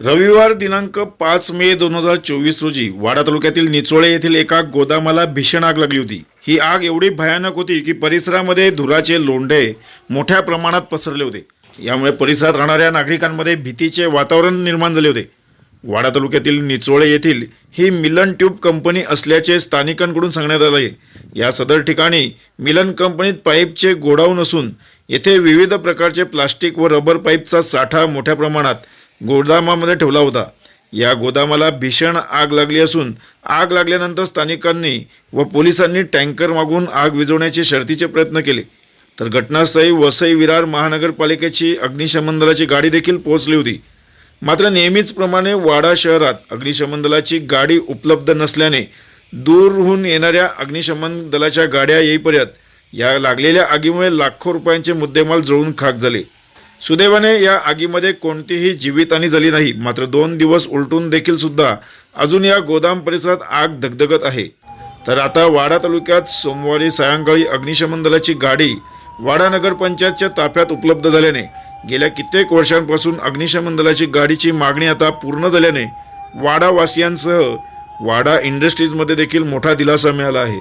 रविवार दिनांक पाच मे दोन हजार चोवीस रोजी वाडा तालुक्यातील निचोळे येथील एका गोदामाला भीषण आग लागली होती. ही आग एवढी भयानक होती की परिसरामध्ये धुराचे लोंढे मोठ्या प्रमाणात पसरले होते. यामुळे परिसरात राहणाऱ्या नागरिकांमध्ये भीतीचे वातावरण निर्माण झाले होते. वाडा तालुक्यातील निचोळे येथील ही मिलन ट्यूब कंपनी असल्याचे स्थानिकांकडून सांगण्यात आले. या सदर ठिकाणी मिलन कंपनीत पाईपचे गोडाऊन असून येथे विविध प्रकारचे प्लास्टिक व रबर पाईपचा साठा मोठ्या प्रमाणात गोदामामध्ये ठेवला होता. या गोदामाला भीषण आग लागली असून आग लागल्यानंतर स्थानिकांनी व पोलिसांनी टँकर मागून आग विझवण्याचे शर्तीचे प्रयत्न केले. तर घटनास्थळी वसई विरार महानगरपालिकेची अग्निशमन दलाची गाडी देखील पोहोचली होती. मात्र नेहमीचप्रमाणे वाडा शहरात अग्निशमन दलाची गाडी उपलब्ध नसल्याने दूरहून येणाऱ्या अग्निशमन दलाच्या गाड्या येईपर्यंत या लागलेल्या आगीमुळे लाखो रुपयांचे मुद्देमाल जळून खाक झाले. सुदैवाने या आगीमध्ये कोणतीही जीवितहानी झाली नाही. मात्र दोन दिवस उलटून देखील सुद्धा अजून या गोदाम परिसरात आग धगधगत आहे. तर आता वाडा तालुक्यात सोमवारी सायंकाळी अग्निशमन दलाची गाडी वाडा नगरपंचायतच्या ताफ्यात उपलब्ध झाल्याने गेल्या कित्येक वर्षांपासून अग्निशमन दलाची गाडीची मागणी आता पूर्ण झाल्याने वाडावासियांसह वाडा इंडस्ट्रीजमध्ये देखील मोठा दिलासा मिळाला आहे.